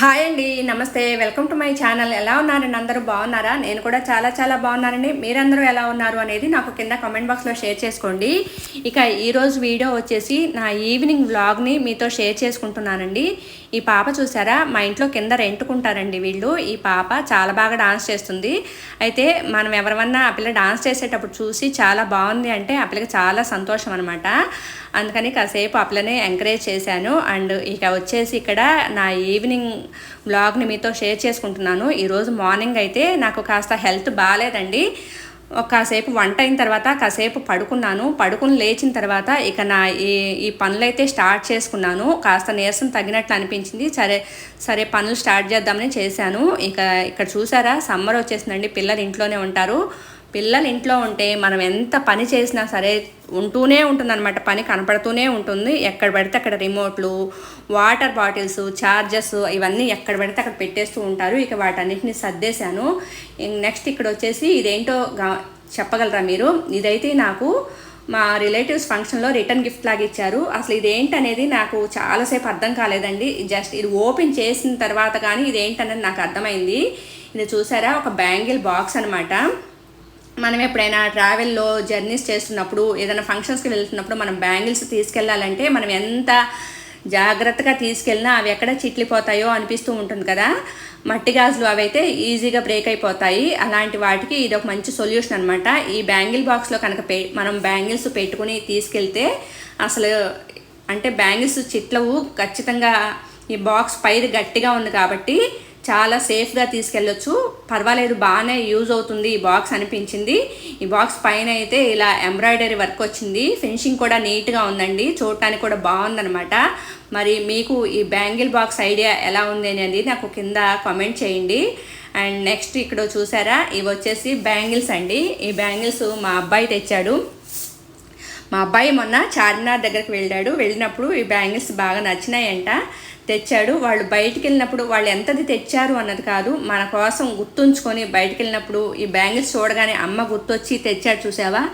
Hi అండి నమస్తే. Welcome to my channel. ఎలా ఉన్నారండి? అందరూ బాగున్నారా? నేను కూడా చాలా చాలా బాగున్నానండి. మీరందరూ ఎలా ఉన్నారు అనేది నాకు కింద కమెంట్ బాక్స్లో షేర్ చేసుకోండి. ఇక ఈరోజు వీడియో వచ్చేసి నా ఈవినింగ్ వ్లాగ్ని మీతో షేర్ చేసుకుంటున్నానండి. ఈ పాప చూసారా? మా ఇంట్లో కింద రెంటుకుంటారండి వీళ్ళు. ఈ పాప చాలా బాగా డాన్స్ చేస్తుంది. అయితే మనం ఎవరివన్నా ఆ పిల్ల డాన్స్ చేసేటప్పుడు చూసి చాలా బాగుంది అంటే ఆ పిల్లకి చాలా సంతోషం అనమాట అందుకని కాసేపు ఆ పిల్లని ఎంకరేజ్ చేశాను. అండ్ ఇక వచ్చేసి ఇక్కడ నా ఈవినింగ్ వ్లాగ్ని మీతో షేర్ చేసుకుంటున్నాను. ఈరోజు మార్నింగ్ అయితే నాకు కాస్త హెల్త్ బాగాలేదండి. కాసేపు వంట అయిన తర్వాత కాసేపు పడుకున్నాను. పడుకుని లేచిన తర్వాత ఇక నా ఈ ఈ పనులైతే స్టార్ట్ చేసుకున్నాను. కాస్త నీరసం తగ్గినట్లు అనిపించింది. సరే సరే పనులు స్టార్ట్ చేద్దామని చేశాను. ఇక ఇక్కడ చూసారా సమ్మర్ వచ్చేసిందండి. పిల్లలు ఇంట్లోనే ఉంటారు. పిల్లలు ఇంట్లో ఉంటే మనం ఎంత పని చేసినా సరే ఉంటూనే ఉంటుంది అనమాట పని కనపడుతూనే ఉంటుంది. ఎక్కడ పడితే అక్కడ రిమోట్లు వాటర్ బాటిల్స్ చార్జెస్ ఇవన్నీ ఎక్కడ పడితే అక్కడ పెట్టేస్తూ ఉంటారు. ఇక వాటన్నిటిని సర్దేశాను. నెక్స్ట్ ఇక్కడ వచ్చేసి ఇదేంటో చెప్పగలరా మీరు? ఇదైతే నాకు మా రిలేటివ్స్ ఫంక్షన్లో రిటర్న్ గిఫ్ట్ లాగా ఇచ్చారు. అసలు ఇదేంటనేది నాకు చాలాసేపు అర్థం కాలేదండి. జస్ట్ ఇది ఓపెన్ చేసిన తర్వాత కానీ ఇదేంటనేది నాకు అర్థమైంది. ఇది చూసారా? ఒక బ్యాంగిల్ బాక్స్ అనమాట మనం ఎప్పుడైనా ట్రావెల్లో జర్నీస్ చేస్తున్నప్పుడు ఏదైనా ఫంక్షన్స్కి వెళ్తున్నప్పుడు మనం బ్యాంగిల్స్ తీసుకెళ్ళాలంటే మనం ఎంత జాగ్రత్తగా తీసుకెళ్ళినా అవి ఎక్కడ చిట్లిపోతాయో అనిపిస్తూ ఉంటుంది కదా. మట్టి గాజులు అవి అయితే ఈజీగా బ్రేక్ అయిపోతాయి. అలాంటి వాటికి ఇది ఒక మంచి సొల్యూషన్ అనమాట ఈ బ్యాంగిల్ బాక్స్లో కనుక పె మనం బ్యాంగిల్స్ పెట్టుకుని తీసుకెళ్తే అసలు అంటే బ్యాంగిల్స్ చిట్లవు. ఖచ్చితంగా ఈ బాక్స్ పైరు గట్టిగా ఉంది కాబట్టి చాలా సేఫ్గా తీసుకెళ్ళొచ్చు. పర్వాలేదు బాగానే యూజ్ అవుతుంది ఈ బాక్స్ అనిపించింది. ఈ బాక్స్ పైన అయితే ఇలా ఎంబ్రాయిడరీ వర్క్ వచ్చింది. ఫినిషింగ్ కూడా నీట్గా ఉందండి. చూడటానికి కూడా బాగుందనమాట మరి మీకు ఈ బ్యాంగిల్ బాక్స్ ఐడియా ఎలా ఉంది అనేది నాకు కింద కామెంట్ చేయండి. అండ్ నెక్స్ట్ ఇక్కడ చూసారా ఇవి వచ్చేసి బ్యాంగిల్స్ అండి. ఈ బ్యాంగిల్స్ మా అబ్బాయి తెచ్చాడు. మా అబ్బాయి మొన్న చార్మినార్ దగ్గరికి వెళ్ళాడు. వెళ్ళినప్పుడు ఈ బ్యాంగిల్స్ బాగా నచ్చినాయంట. తెచ్చాడు. వాళ్ళు బయటికి వెళ్ళినప్పుడు వాళ్ళు ఎంతది తెచ్చారు అన్నది కాదు. మన కోసం గుర్తుంచుకొని బయటికి వెళ్ళినప్పుడు ఈ బ్యాంగిల్స్ చూడగానే అమ్మ గుర్తొచ్చి తెచ్చాడు చూసావా?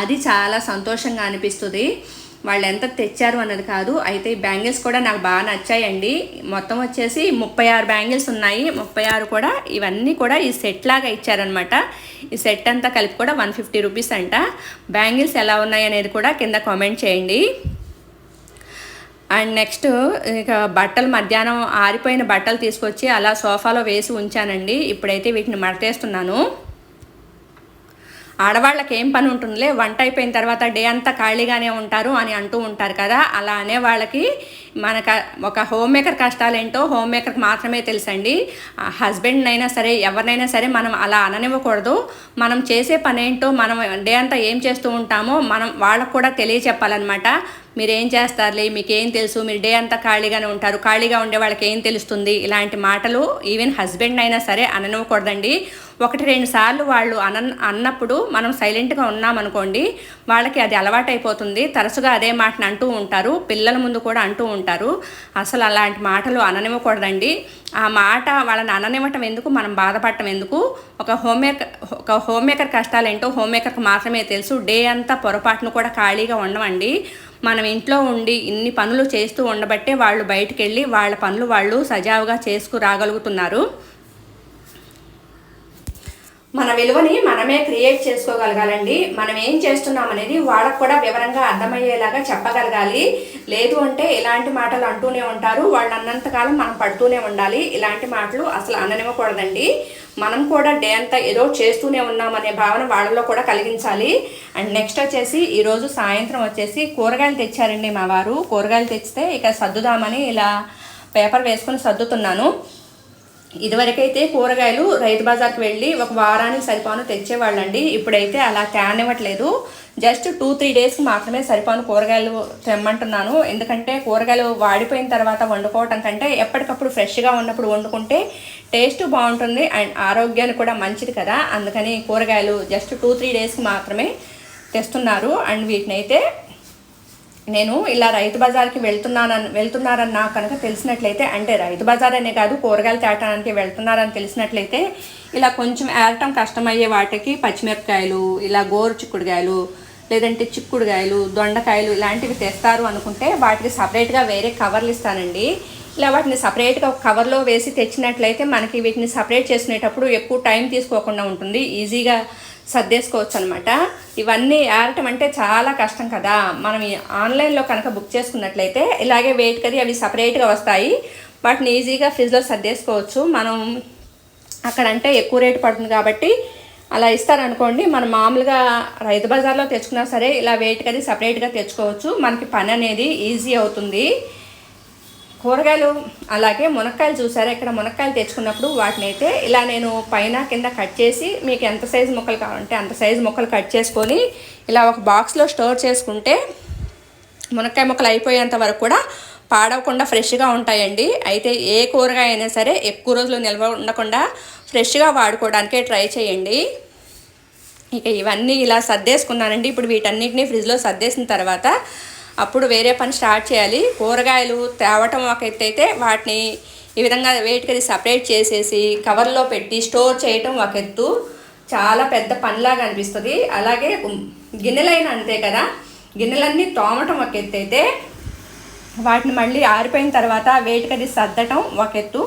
అది చాలా సంతోషంగా అనిపిస్తుంది. వాళ్ళు ఎంత తెచ్చారు అన్నది కాదు. అయితే ఈ బ్యాంగిల్స్ కూడా నాకు బాగా నచ్చాయండి. మొత్తం వచ్చేసి ముప్పై ఆరు బ్యాంగిల్స్ ఉన్నాయి. ముప్పై ఆరు కూడా ఇవన్నీ కూడా ఈ సెట్ లాగా ఇచ్చారనమాట ఈ సెట్ అంతా కలిపి కూడా వన్ ఫిఫ్టీ రూపీస్ అంట. బ్యాంగిల్స్ ఎలా ఉన్నాయి అనేది కూడా కింద కామెంట్ చేయండి. అండ్ నెక్స్ట్ ఇక బట్టలు మధ్యాహ్నం ఆరిపోయిన బట్టలు తీసుకొచ్చి అలా సోఫాలో వేసి ఉంచానండి. ఇప్పుడైతే వీటిని మడతేస్తున్నాను. ఆడవాళ్ళకి ఏం పని ఉంటుందిలే వంట అయిపోయిన తర్వాత డే అంతా ఖాళీగానే ఉంటారు అని అంటూ ఉంటారు కదా. అలా అనే వాళ్ళకి మనక ఒక హోమ్ మేకర్ కష్టాలు ఏంటో హోమ్ మేకర్కి మాత్రమే తెలుసండి. హస్బెండ్ అయినా సరే ఎవరినైనా సరే మనం అలా అననివ్వకూడదు. మనం చేసే పని ఏంటో మనం డే అంతా ఏం చేస్తూ ఉంటామో మనం వాళ్ళకు కూడా తెలియచెప్పాలన్నమాట. మీరు ఏం చేస్తారులే మీకేం తెలుసు మీరు డే అంతా ఖాళీగానే ఉంటారు ఖాళీగా ఉండే వాళ్ళకి ఏం తెలుస్తుంది? ఇలాంటి మాటలు ఈవెన్ హస్బెండ్ అయినా సరే అననివ్వకూడదండి. ఒకటి రెండు సార్లు వాళ్ళు అన అన్నప్పుడు మనం సైలెంట్గా ఉన్నామనుకోండి వాళ్ళకి అది అలవాటైపోతుంది. తరచుగా అదే మాటను అంటూ ఉంటారు పిల్లల ముందు కూడా అంటూ ఉంటారు. అసలు అలాంటి మాటలు అననివ్వకూడదండి. ఆ మాట వాళ్ళని అననివ్వటం ఎందుకు? మనం బాధపడటం ఎందుకు? ఒక హోమ్ మేకర్ ఒక హోమ్ మేకర్ కష్టాలు ఏంటో హోమ్ మేకర్కి మాత్రమే తెలుసు. డే అంతా పొరపాటును కూడా ఖాళీగా ఉండవండి మనం ఇంట్లో ఉండి ఇన్ని పనులు చేస్తూ ఉండబట్టే వాళ్ళు బయటికి వెళ్ళి వాళ్ళ పనులు వాళ్ళు సజావుగా చేసుకురాగలుగుతున్నారు. మన విలువని మనమే క్రియేట్ చేసుకోగలగాలండి. మనం ఏం చేస్తున్నాం అనేది వాళ్ళకు కూడా వివరంగా అర్థమయ్యేలాగా చెప్పగలగాలి. లేదు అంటే ఇలాంటి మాటలు అంటూనే ఉంటారు. వాళ్ళు అన్నంతకాలం మనం పడుతూనే ఉండాలి. ఇలాంటి మాటలు అసలు అననివ్వకూడదండి. మనం కూడా డే అంతా ఏదో చేస్తూనే ఉన్నామనే భావన వాళ్ళలో కూడా కలిగించాలి. అండ్ నెక్స్ట్ వచ్చేసి ఈరోజు సాయంత్రం వచ్చేసి కూరగాయలు తెచ్చారండి మా వారు. కూరగాయలు తెచ్చితే ఇక సర్దుదామని ఇలా పేపర్ వేసుకొని సర్దుతున్నాను. ఇదివరకైతే కూరగాయలు రైతు బజార్కి వెళ్ళి ఒక వారానికి సరిపోను తెచ్చేవాళ్ళండి. ఇప్పుడైతే అలా తేనివ్వట్లేదు జస్ట్ టూ త్రీ డేస్కి మాత్రమే సరిపోను కూరగాయలు తెమ్మంటున్నాను. ఎందుకంటే కూరగాయలు వాడిపోయిన తర్వాత వండుకోవటం కంటే ఎప్పటికప్పుడు ఫ్రెష్గా ఉన్నప్పుడు వండుకుంటే టేస్ట్ బాగుంటుంది అండ్ ఆరోగ్యానికి కూడా మంచిది కదా. అందుకని కూరగాయలు జస్ట్ టూ త్రీ డేస్కి మాత్రమే తెస్తున్నారు. అండ్ వీటిని అయితే నేను ఇలా రైతు బజార్కి వెళ్తున్నానని వెళ్తున్నారని నాకు కనుక తెలిసినట్లయితే అంటే రైతు బజార్ అనే కాదు కూరగాయలు తేటానికి వెళ్తున్నారని తెలిసినట్లయితే ఇలా కొంచెం ఏరటం కష్టమయ్యే వాటికి పచ్చిమిరపకాయలు ఇలా గోరు చిక్కుడుకాయలు లేదంటే చిక్కుడుకాయలు దొండకాయలు ఇలాంటివి తెస్తారు అనుకుంటే వాటికి సపరేట్గా వేరే కవర్లు ఇస్తానండి. ఇలా వాటిని సపరేట్గా ఒక కవర్లో వేసి తెచ్చినట్లయితే మనకి వీటిని సపరేట్ చేసుకునేటప్పుడు ఎక్కువ టైం తీసుకోకుండా ఉంటుంది. ఈజీగా సర్దేసుకోవచ్చు అనమాట ఇవన్నీ ఏరటం అంటే చాలా కష్టం కదా. మనం ఈ ఆన్లైన్లో కనుక బుక్ చేసుకున్నట్లయితే ఇలాగే వెయిట్ కది అవి సపరేట్గా వస్తాయి. వాటిని ఈజీగా ఫ్రిడ్జ్లో సర్దేసుకోవచ్చు. మనం అక్కడ అంటే ఎక్కువ రేటు పడుతుంది కాబట్టి అలా ఇస్తారనుకోండి మనం మామూలుగా రైతు బజార్లో తెచ్చుకున్నా సరే ఇలా వెయిట్ కది సపరేట్గా తెచ్చుకోవచ్చు. మనకి పని అనేది ఈజీ అవుతుంది. కూరగాయలు అలాగే మునక్కాయలు చూసారా? ఇక్కడ మునక్కాయలు తెచ్చుకున్నప్పుడు వాటిని అయితే ఇలా నేను పైన కింద కట్ చేసి మీకు ఎంత సైజు ముక్కలు కావాలంటే అంత సైజు ముక్కలు కట్ చేసుకొని ఇలా ఒక బాక్స్లో స్టోర్ చేసుకుంటే మునక్కాయ ముక్కలు అయిపోయేంత వరకు కూడా పాడవకుండా ఫ్రెష్గా ఉంటాయండి. అయితే ఏ కూరగాయ అయినా సరే ఎక్కువ రోజులు నిల్వ ఉండకుండా ఫ్రెష్గా వాడుకోవడానికే ట్రై చేయండి. ఇక ఇవన్నీ ఇలా సర్దేసుకున్నానండి. ఇప్పుడు వీటన్నిటిని ఫ్రిడ్జ్లో సర్దేసిన తర్వాత అప్పుడు వేరే పని స్టార్ట్ చేయాలి. కూరగాయలు తేవటం ఒక వాటిని ఈ విధంగా వేటికి సపరేట్ చేసేసి కవర్లో పెట్టి స్టోర్ చేయటం ఒక ఎత్తు చాలా పెద్ద పనిలాగా అనిపిస్తుంది. అలాగే గిన్నెలైన అంతే కదా. గిన్నెలన్నీ తోమటం ఒక ఎత్తు అయితే వాటిని మళ్ళీ ఆరిపోయిన తర్వాత వేటికది సర్దటం ఒక ఎత్తు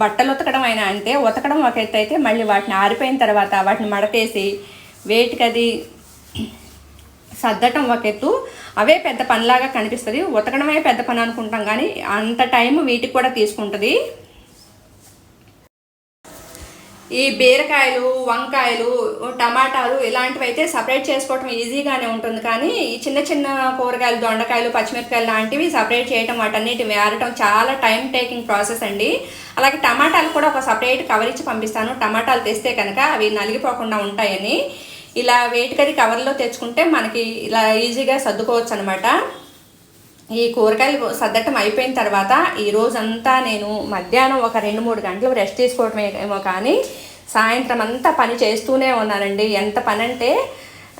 బట్టలు ఉతకడం అయినా అంతే. ఉతకడం ఒక ఎత్తు అయితే మళ్ళీ వాటిని ఆరిపోయిన తర్వాత వాటిని మడతేసి వేటికది సర్దటం ఒక ఎత్తు అవే పెద్ద పనిలాగా కనిపిస్తుంది. ఉతకడమే పెద్ద పని అనుకుంటాం కానీ అంత టైం వీటికి కూడా తీసుకుంటుంది. ఈ బీరకాయలు వంకాయలు టమాటాలు ఇలాంటివి అయితే సపరేట్ చేసుకోవటం ఈజీగానే ఉంటుంది. కానీ ఈ చిన్న చిన్న కూరగాయలు దొండకాయలు పచ్చిమిరపకాయలు లాంటివి సపరేట్ చేయటం వాటన్నిటి వేరటం చాలా టైం టేకింగ్ ప్రాసెస్ అండి. అలాగే టమాటాలు కూడా ఒక సపరేట్ కవర్ ఇచ్చి పంపిస్తాను. టమాటాలు తెస్తే కనుక అవి నలిగిపోకుండా ఉంటాయని. ఇలా వేటికది కవర్లో తెచ్చుకుంటే మనకి ఇలా ఈజీగా సర్దుకోవచ్చు అనమాట ఈ కూరగాయలు సర్దటం అయిపోయిన తర్వాత ఈ రోజంతా నేను మధ్యాహ్నం ఒక రెండు మూడు గంటలు రెస్ట్ తీసుకోవటమే ఏమో కానీ సాయంత్రం అంతా పని చేస్తూనే ఉన్నానండి. ఎంత పని అంటే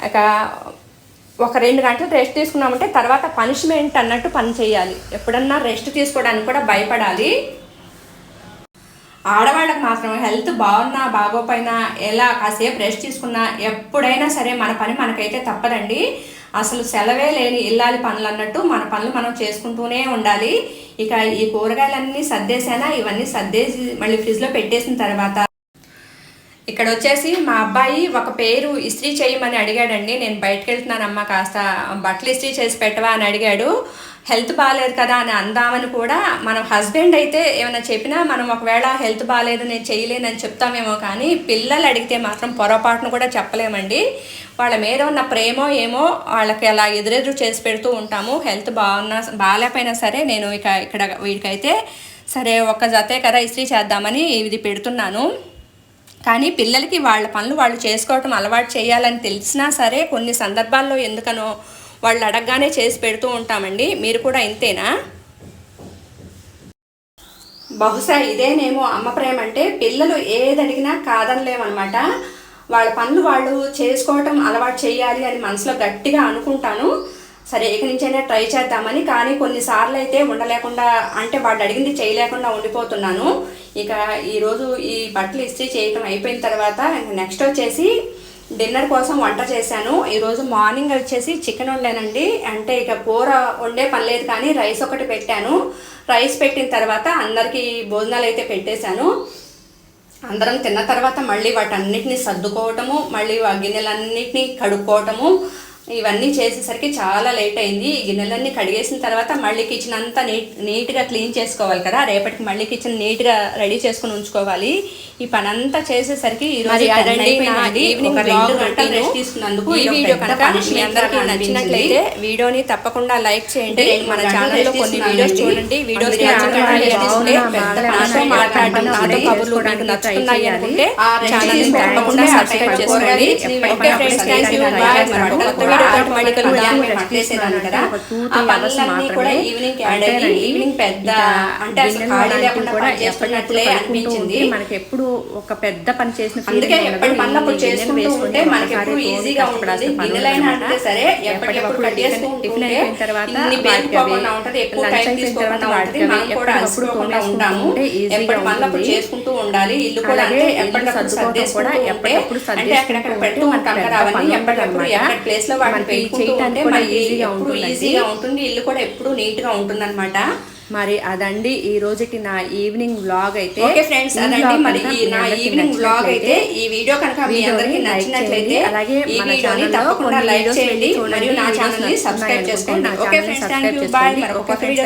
ఒక ఒక రెండు గంటలు రెస్ట్ తీసుకున్నామంటే తర్వాత పనిష్మెంట్ అన్నట్టు పని చేయాలి. ఎప్పుడన్నా రెస్ట్ తీసుకోవడానికి కూడా భయపడాలి. ఆడవాళ్ళకి మాత్రం హెల్త్ బాగున్నా బాగోపోయినా ఎలా కాసేపు రెస్ట్ తీసుకున్నా ఎప్పుడైనా సరే మన పని మనకైతే తప్పదండి. అసలు సెలవే లేని ఇల్లాలి పనులు అన్నట్టు మన పనులు మనం చేసుకుంటూనే ఉండాలి. ఇక ఈ కూరగాయలన్నీ సర్దేసానా ఇవన్నీ సర్దేసి మళ్ళీ ఫ్రిడ్జ్లో పెట్టేసిన తర్వాత. ఇక్కడ వచ్చేసి మా అబ్బాయి ఒక పేరు ఇస్త్రీ చేయమని అడిగాడండి. నేను బయటకు వెళ్తున్నానమ్మా కాస్త బట్టలు ఇస్త్రీ చేసి పెట్టవా అని అడిగాడు. హెల్త్ బాగాలేదు కదా అని అందామని కూడా మన హస్బెండ్ అయితే ఏమైనా చెప్పినా మనం ఒకవేళ హెల్త్ బాగాలేదు నేను చేయలేనని చెప్తామేమో కానీ పిల్లలు అడిగితే మాత్రం పొరపాటును కూడా చెప్పలేమండి. వాళ్ళ మీద ఉన్న ప్రేమో ఏమో వాళ్ళకి అలా ఎదురెదురు చేసి పెడుతూ ఉంటాము. హెల్త్ బాగున్నా బాగాలేకపోయినా సరే నేను ఇక ఇక్కడ వీడికైతే సరే ఒక్క జతే కదా ఇస్త్రీ చేద్దామని ఇది పెడుతున్నాను. కానీ పిల్లలకి వాళ్ళ పనులు వాళ్ళు చేసుకోవటం అలవాటు చేయాలని తెలిసినా సరే కొన్ని సందర్భాల్లో ఎందుకనో వాళ్ళు అడగగానే చేసి పెడుతూ ఉంటామండి. మీరు కూడా ఇంతేనా? బహుశా ఇదేనేమో అమ్మ ప్రేమ అంటే పిల్లలు ఏది అడిగినా కాదనలేమన్నమాట. వాళ్ళ పనులు వాళ్ళు చేసుకోవటం అలవాటు చేయాలి అని మనసులో గట్టిగా అనుకుంటాను. సరే ఇక నుంచైనా ట్రై చేద్దామని కానీ కొన్నిసార్లు అయితే ఉండలేకుండా అంటే వాళ్ళు అడిగింది చేయలేకుండా ఉండిపోతున్నాను. ఇక ఈరోజు ఈ బట్టలు ఇస్త్రీ చేయటం అయిపోయిన తర్వాత నెక్స్ట్ వచ్చేసి డిన్నర్ కోసం వంట చేశాను. ఈరోజు మార్నింగ్ వచ్చేసి చికెన్ వండానండి. అంటే ఇక కూర వండే పని లేదు కానీ రైస్ ఒకటి పెట్టాను. రైస్ పెట్టిన తర్వాత అందరికీ భోజనాలు అయితే పెట్టేశాను. అందరం తిన్న తర్వాత మళ్ళీ వాటన్నిటిని సర్దుకోవటము మళ్ళీ ఆ గిన్నెలన్నిటిని కడుక్కోవటము ఇవన్నీ చేసేసరికి చాలా లేట్ అయింది. ఈ గిన్నెలన్నీ కడిగేసిన తర్వాత మళ్ళీ కిచెన్ అంతా నీట్ నీట్గా క్లీన్ చేసుకోవాలి కదా. రేపటికి మళ్ళీ కిచెన్ నీట్గా రెడీ చేసుకుని ఉంచుకోవాలి. ఈ పని అంతా చేసేసరికి ఈవినింగ్ రెండు గంటలు రెస్ట్ తీసుకున్నందుకు ఈ వీడియో కనుక మీ అందరికీ నచ్చినట్లయితే వీడియోని తప్పకుండా లైక్ చేయండి. మన ఛానల్లో కొన్ని వీడియోస్ చూడండి. వీడియోస్ ఈవినింగ్ పెద్ద అంటే చేస్తున్నట్లే అనిపించింది. మనకి ఎప్పుడు ఒక పెద్ద పని చేసిన అందుకే ఎప్పటి పనులు చేసుకుంటూ ఉంటే మనకి ఎప్పుడు ఈజీగా ఉంటుంది. గిన్నెలైనా అంటే సరే ఎప్పటికప్పుడు కట్టేసుకుంటూ ఉంటే ఇన్ని పేరుకోకుండా ఉంటది ఎక్కువ టైం తీసుకోకుండా ఉంటది మనం కూడా అలసిపోకుండా ఉంటాము ఎప్పటి పనులు చేసుకుంటూ ఉండాలి. ఇల్లు కూడా అంటే ఎప్పటికప్పుడు సర్దేసుకుంటూ ఉంటే అంటే అక్కడక్కడ కదా అవన్నీ ఎప్పటికప్పుడు ఎక్కడ ప్లేస్లో వాటిని పెట్టుకుంటూ ఉంటే మనకి ఎప్పుడు ఈజీగా ఉంటుంది. ఇల్లు కూడా ఎప్పుడు నీట్గా ఉంటుంది మరి అదండి ఈ రోజుకి నా ఈవినింగ్ వ్లాగ్ అయితే. ఓకే ఫ్రెండ్స్ అదండి మరి నా ఈవినింగ్ వ్లాగ్ అయితే ఈ వీడియో కనుక మీ అందరికి నచ్చినట్లయితే. అలాగే ఈ మన వీడియోని తప్పకుండా లైక్ చేయండి. పెట్టి. మరియు నా ఛానల్ని సబ్స్క్రైబ్ చేసుకోండి. Okay friends subscribe thank you bye చేసుకోండి. మరి ఒక వీడియో